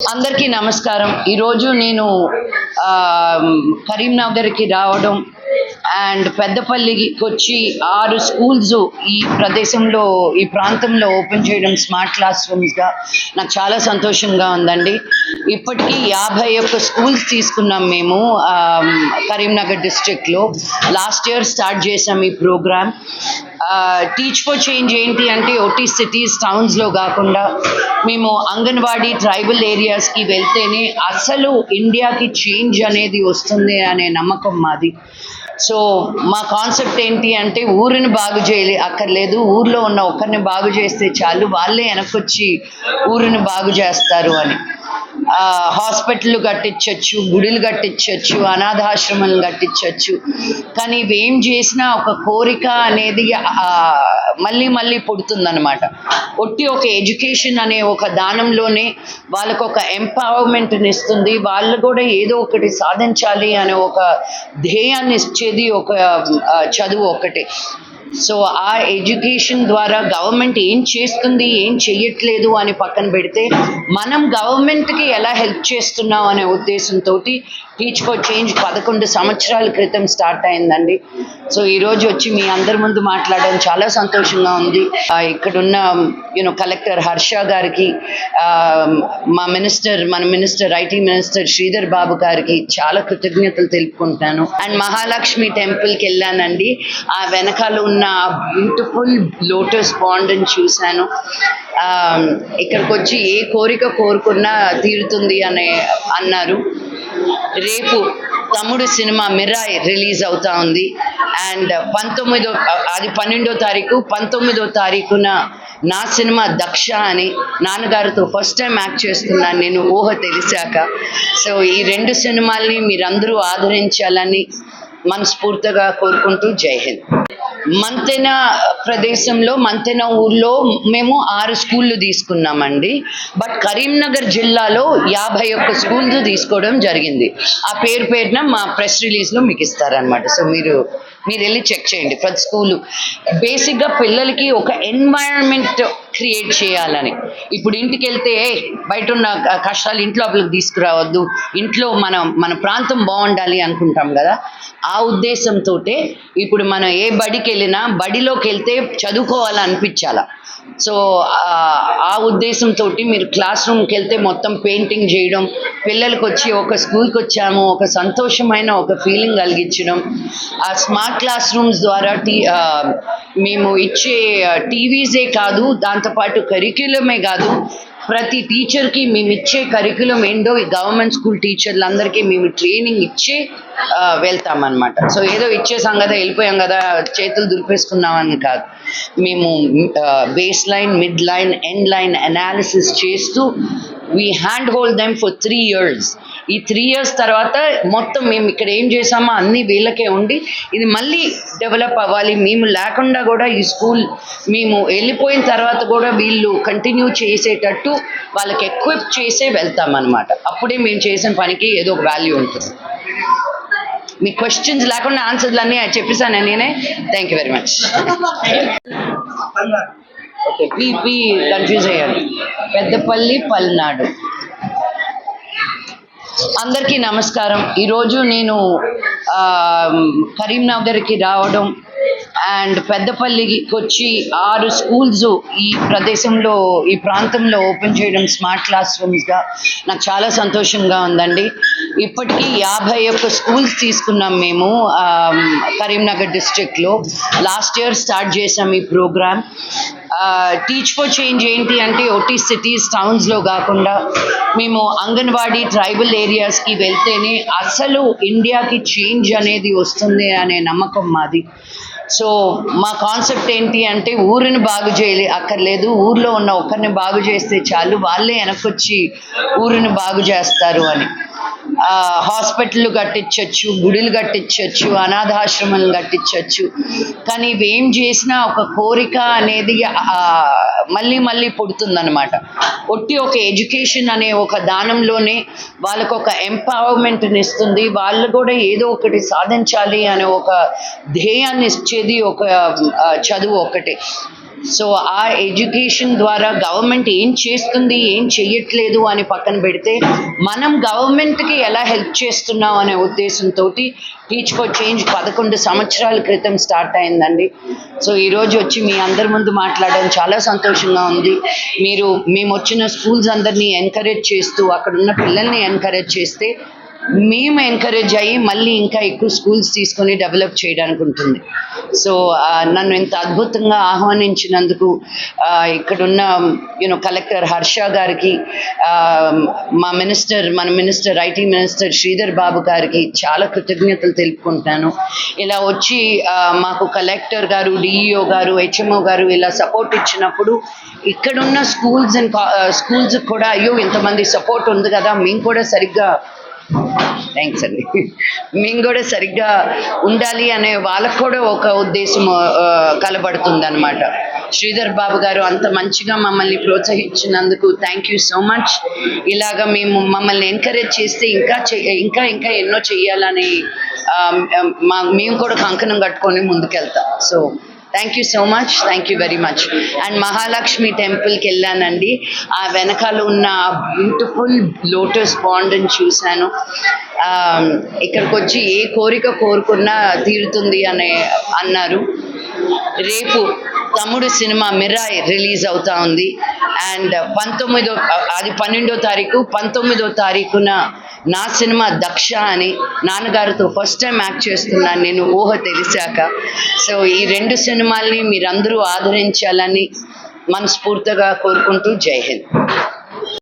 అందరికీ నమస్కారం. ఈరోజు నేను కరీంనగర్కి రావడం అండ్ పెద్దపల్లికి వచ్చి ఆరు స్కూల్స్ ఈ ప్రదేశంలో ఈ ప్రాంతంలో ఓపెన్ చేయడం స్మార్ట్ క్లాస్ రూమ్స్గా నాకు చాలా సంతోషంగా ఉందండి. ఇప్పటికీ యాభై ఒక్క స్కూల్స్ తీసుకున్నాం మేము కరీంనగర్ డిస్ట్రిక్ట్లో లాస్ట్ ఇయర్ స్టార్ట్ చేసాం ఈ ప్రోగ్రామ్ టీచ్ ఫర్ చేంజ్ ఏంటి అంటే ఓటీ సిటీస్ టౌన్స్లో కాకుండా మేము అంగన్వాడీ ట్రైబల్ ఏరియాస్కి వెళ్తేనే అసలు ఇండియాకి చేంజ్ అనేది వస్తుంది అనే నమ్మకం మాది. సో మా కాన్సెప్ట్ ఏంటి అంటే ఊరిని బాగు చేయలే అక్కర్లేదు. ఊర్లో ఉన్న ఒక్కరిని బాగు చేస్తే చాలు. వాళ్ళే వెనకొచ్చి ఊరిని బాగు చేస్తారు అని. హాస్పిటల్ కట్టించవచ్చు గుడులు కట్టించవచ్చు అనాథాశ్రమాలు కట్టించవచ్చు కానీ ఇవేం చేసినా ఒక కోరిక అనేది మళ్ళీ మళ్ళీ పుడుతుందన్నమాట. ఒట్టి ఒక ఎడ్యుకేషన్ అనే ఒక దానంలోనే వాళ్ళకు ఒక ఎంపవర్మెంట్ని ఇస్తుంది. వాళ్ళు కూడా ఏదో ఒకటి సాధించాలి అనే ఒక ధ్యేయాన్ని ఇచ్చేది ఒక చదువు ఒకటి. సో ఆ ఎడ్యుకేషన్ ద్వారా గవర్నమెంట్ ఏం చేస్తుంది ఏం చెయ్యట్లేదు అని పక్కన పెడితే మనం గవర్నమెంట్కి ఎలా హెల్ప్ చేస్తున్నాం అనే ఉద్దేశంతో టీచ్ ఫర్ చేంజ్ పదకొండు సంవత్సరాల క్రితం స్టార్ట్ అయిందండి. సో ఈరోజు వచ్చి మీ అందరి ముందు మాట్లాడడం చాలా సంతోషంగా ఉంది. ఇక్కడున్న యూనో కలెక్టర్ హర్ష గారికి మా మినిస్టర్ మన minister IT minister Sridhar Babu గారికి చాలా కృతజ్ఞతలు తెలుపుకుంటాను. అండ్ మహాలక్ష్మి టెంపుల్కి వెళ్ళానండి. ఆ వెనకాల ఉన్న బ్యూటిఫుల్ లోటస్ పాండ్ అని చూశాను. ఇక్కడికి వచ్చి ఏ కోరిక కోరుకున్నా తీరుతుంది అనే అన్నారు. రేపు తమ్ముడు సినిమా మిరాయ్ రిలీజ్ అవుతా ఉంది. అండ్ పంతొమ్మిదో అది పన్నెండో తారీఖు పంతొమ్మిదో తారీఖున నా సినిమా దక్ష అని నాన్నగారితో ఫస్ట్ టైం యాక్ట్ చేస్తున్నాను నేను ఊహ తెలిసాక. సో ఈ రెండు సినిమాల్ని మీరందరూ ఆదరించాలని మనస్ఫూర్తిగా కోరుకుంటూ జై హింద్. మంతెన ప్రదేశంలో మంతెన ఊర్లో మేము ఆరు స్కూళ్ళు తీసుకున్నామండి. బట్ కరీంనగర్ జిల్లాలో యాభై ఒక్క స్కూల్స్ తీసుకోవడం జరిగింది. ఆ పేరు పేరున మా ప్రెస్ రిలీజ్లో మీకు ఇస్తారనమాట సో మీరు మీరు వెళ్ళి చెక్ చేయండి ప్రతి స్కూలు. బేసిక్గా పిల్లలకి ఒక ఎన్వైరన్మెంట్ క్రియేట్ చేయాలని. ఇప్పుడు ఇంటికి వెళ్తే బయట ఉన్న కష్టాలు ఇంట్లో తీసుకురావద్దు. ఇంట్లో మనం మన ప్రాంతం బాగుండాలి అనుకుంటాం కదా. ఆ ఉద్దేశంతో ఇప్పుడు మనం ఏ బడికి వెళ్ళినా బడిలోకి వెళ్తే చదువుకోవాలని అనిపించాలా సో ఆ ఉద్దేశంతో మీరు క్లాస్ రూమ్కి వెళ్తే మొత్తం పెయింటింగ్ చేయడం పిల్లలకి వచ్చి ఒక స్కూల్కి వచ్చాము ఒక సంతోషమైన ఒక ఫీలింగ్ కలిగించడం ఆ స్మార్ట్ క్లాస్ రూమ్స్ ద్వారా టీ మేము ఇచ్చే టీవీసే కాదు దాంతోపాటు కరిక్యులమే కాదు ప్రతి టీచర్కి మేము ఇచ్చే కరికులం ఏంటో ఈ గవర్నమెంట్ స్కూల్ టీచర్లందరికీ మేము ట్రైనింగ్ ఇచ్చి వెళ్తామన్నమాట. సో ఏదో ఇచ్చేసాం కదా వెళ్ళిపోయాం కదా చేతులు దులిపేసుకున్నామని కాదు. మేము base line mid line end line analysis చేస్తూ we hand hold them for three years ఈ త్రీ ఇయర్స్ తర్వాత మొత్తం మేము ఇక్కడ ఏం చేసామో అన్ని వీళ్ళకే ఉండి ఇది మళ్ళీ డెవలప్ అవ్వాలి. మేము లేకుండా కూడా ఈ స్కూల్ మేము వెళ్ళిపోయిన తర్వాత కూడా వీళ్ళు కంటిన్యూ చేసేటట్టు వాళ్ళకి ఎక్విప్ చేసే వెళ్తామన్నమాట అప్పుడే మేము చేసిన పనికి ఏదో ఒక వాల్యూ ఉంటుంది. మీ క్వశ్చన్స్ లేకుండా ఆన్సర్లు అన్నీ చెప్పేసాను నేనే. Thank you very much confuse అయ్యాను. పెద్దపల్లి పల్నాడు. అందరికీ నమస్కారం. ఈరోజు నేను కరీంనగర్కి రావడం అండ్ పెద్దపల్లికి వచ్చి ఆరు స్కూల్స్ ఈ ప్రదేశంలో ఈ ప్రాంతంలో ఓపెన్ చేయడం స్మార్ట్ క్లాస్ రూమ్స్గా నాకు చాలా సంతోషంగా ఉందండి. ఇప్పటికీ యాభై ఒక్క స్కూల్స్ తీసుకున్నాం మేము కరీంనగర్ డిస్ట్రిక్ట్లో లాస్ట్ ఇయర్ స్టార్ట్ చేసాం ఈ ప్రోగ్రామ్ టీచ్ ఫర్ చేంజ్ ఏంటి అంటే ఒటీ సిటీస్ టౌన్స్లో కాకుండా మేము అంగన్వాడీ ట్రైబల్ ఏరియాస్కి వెళ్తేనే అసలు ఇండియాకి చేంజ్ అనేది వస్తుంది అనే నమ్మకం మాది. సో మా కాన్సెప్ట్ ఏంటి అంటే ఊరిని బాగు చేయలే అక్కర్లేదు. ఊర్లో ఉన్న ఒక్కరిని బాగు చేస్తే చాలు. వాళ్ళే వెనకొచ్చి ఊరిని బాగు చేస్తారు అని. హాస్పిటల్ కట్టించవచ్చు గుడులు కట్టించవచ్చు అనాథాశ్రమాలు కట్టించవచ్చు కానీ ఇవేం చేసినా ఒక కోరిక అనేది మళ్ళీ మళ్ళీ పుడుతుందనమాట ఒట్టి ఒక ఎడ్యుకేషన్ అనే ఒక దానంలోనే వాళ్ళకు ఒక ఎంపవర్మెంట్ని ఇస్తుంది. వాళ్ళు కూడా ఏదో ఒకటి సాధించాలి అనే ఒక ధ్యేయాన్ని ఇచ్చేది ఒక చదువు ఒకటి సో ఆ ఎడ్యుకేషన్ ద్వారా గవర్నమెంట్ ఏం చేస్తుంది ఏం చెయ్యట్లేదు అని పక్కన పెడితే మనం గవర్నమెంట్కి ఎలా హెల్ప్ చేస్తున్నాం అనే ఉద్దేశంతో టీచ్ ఫర్ చేంజ్ పదకొండు సంవత్సరాల క్రితం స్టార్ట్ అయిందండి. సో ఈరోజు వచ్చి మీ అందరి ముందు మాట్లాడడం చాలా సంతోషంగా ఉంది. మీరు మేము వచ్చిన స్కూల్స్ అందరినీ ఎంకరేజ్ చేస్తూ అక్కడ ఉన్న పిల్లల్ని ఎంకరేజ్ చేస్తే మేము ఎంకరేజ్ అయ్యి మళ్ళీ ఇంకా ఎక్కువ స్కూల్స్ తీసుకొని డెవలప్ చేయడానికి ఉంటుంది. సో నన్ను ఇంత అద్భుతంగా ఆహ్వానించినందుకు ఇక్కడున్న యూనో కలెక్టర్ హర్ష గారికి మా మినిస్టర్ మన minister IT minister Sridhar Babu గారికి చాలా కృతజ్ఞతలు తెలుపుకుంటున్నాను ఇలా వచ్చి మాకు కలెక్టర్ గారు డిఈఓ గారు హెచ్ఎంఓ గారు ఇలా సపోర్ట్ ఇచ్చినప్పుడు ఇక్కడున్న స్కూల్స్ అండ్ స్కూల్స్ కూడా అయ్యో ఇంతమంది సపోర్ట్ ఉంది కదా మేము కూడా సరిగ్గా థ్యాంక్స్ అండి మేము కూడా సరిగ్గా ఉండాలి అనే వాళ్ళకు కూడా ఒక ఉద్దేశం కలబడుతుంది అనమాట శ్రీధర్ బాబు గారు అంత మంచిగా మమ్మల్ని ప్రోత్సహించినందుకు థ్యాంక్ యూ సో మచ్ ఇలాగా మేము మమ్మల్ని ఎంకరేజ్ చేస్తే ఇంకా ఇంకా ఇంకా ఎన్నో చెయ్యాలని మా మేము కూడా కంకణం కట్టుకొని ముందుకెళ్తాం. So thank you so much thank you very much and Mahalakshmi టెంపుల్కి వెళ్ళానండి. ఆ వెనకాల ఉన్న బ్యూటిఫుల్ లోటస్ పాండ్ని చూశాను. ఇక్కడికి వచ్చి ఏ కోరిక కోరుకున్నా తీరుతుంది అనే అన్నారు. రేపు తమ్ముడు సినిమా మిరాయ్ రిలీజ్ అవుతా ఉంది. అండ్ పంతొమ్మిదో అది పన్నెండో తారీఖు పంతొమ్మిదో తారీఖున నా సినిమా దక్ష అని నాన్నగారితో ఫస్ట్ టైం యాక్ట్ చేస్తున్నాను నేను ఊహ తెలిసాక. సో ఈ రెండు సినిమాల్ని మీరందరూ ఆదరించాలని మనస్ఫూర్తిగా కోరుకుంటూ జై హింద్.